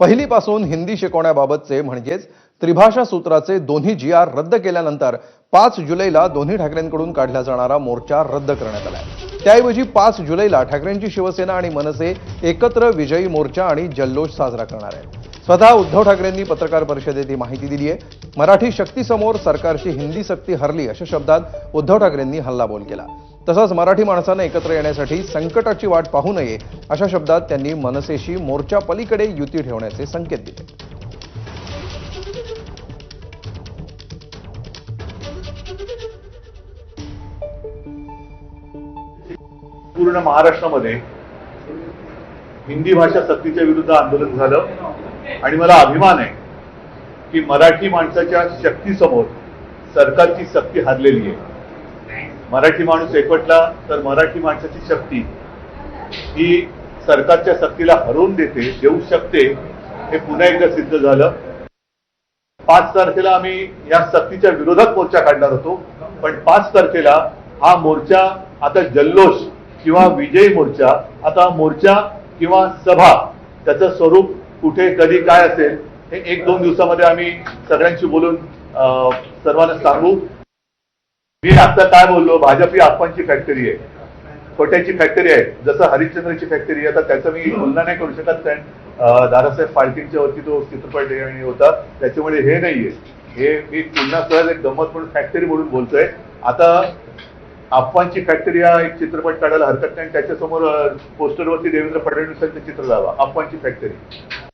पहिलीपासून हिंदी शिकवण्याबाबतचे म्हणजेच त्रिभाषा सूत्राचे दोन्ही जी आर रद्द केल्यानंतर पाच जुलैला दोन्ही ठाकरेंकडून काढला जाणारा मोर्चा रद्द करण्यात आलाय. त्याऐवजी पाच जुलैला ठाकरेंची शिवसेना आणि मनसे एकत्र विजयी मोर्चा आणि जल्लोष साजरा करणार आहे स्वतः उद्धव ठाकरेंनी पत्रकार परिषदेत ही माहिती दिली आहे. मराठी शक्तीसमोर सरकारची हिंदी सक्ती हरली अशा शब्दात उद्धव ठाकरेंनी हल्लाबोल केला. तसंच मराठी माणसानं एकत्र येण्यासाठी संकटाची वाट पाहू नये अशा शब्दात त्यांनी मनसेशी मोर्चा पलीकडे युती ठेवण्याचे संकेत दिले. पूर्ण महाराष्ट्रामध्ये हिंदी भाषा सक्तीच्या विरुद्ध आंदोलन झालं. आणि मला अभिमान आहे की मराठी माणसाच्या शक्तीसमोर सरकारची शक्ती हरलेली आहे. मराठी माणूस एकवटला तर मराठी माणसाची शक्ती ही सरकारच्या सक्तीला हरवून देते देऊ शकते हे पुन्हा एकदा सिद्ध झालं. पाच तारखेला आम्ही या सक्तीच्या विरोधात मोर्चा काढणार होतो पण पाच तारखेला हा मोर्चा आता जल्लोष किंवा विजयी मोर्चा आता मोर्चा किंवा सभा त्याचं स्वरूप कुठे कधी काय असेल हे एक दोन दिवसामध्ये आम्ही सगळ्यांशी बोलून अं, सर्वांना सांगू. मी आता काय बोललो भाजप ही आप्पांची फॅक्टरी आहे. खोट्याची फॅक्टरी आहे. जसं हरिश्चंद्रची फॅक्टरी आहे आता त्याचं मी तुलना नाही करू शकत कारण अं, दादासाहेब फाळकेंच्या वरती तो चित्रपट होता. त्याच्यामुळे हे नाहीये. हे मी पुन्हा सहज एक गंमत म्हणून फॅक्टरी म्हणून बोलतोय. आता आप्पांची फॅक्टरी हा एक चित्रपट काढायला हरकत नाही. आणि त्याच्यासमोर पोस्टरवरती देवेंद्र फडणवीसांचं चित्र लावा. आप्पांची फॅक्टरी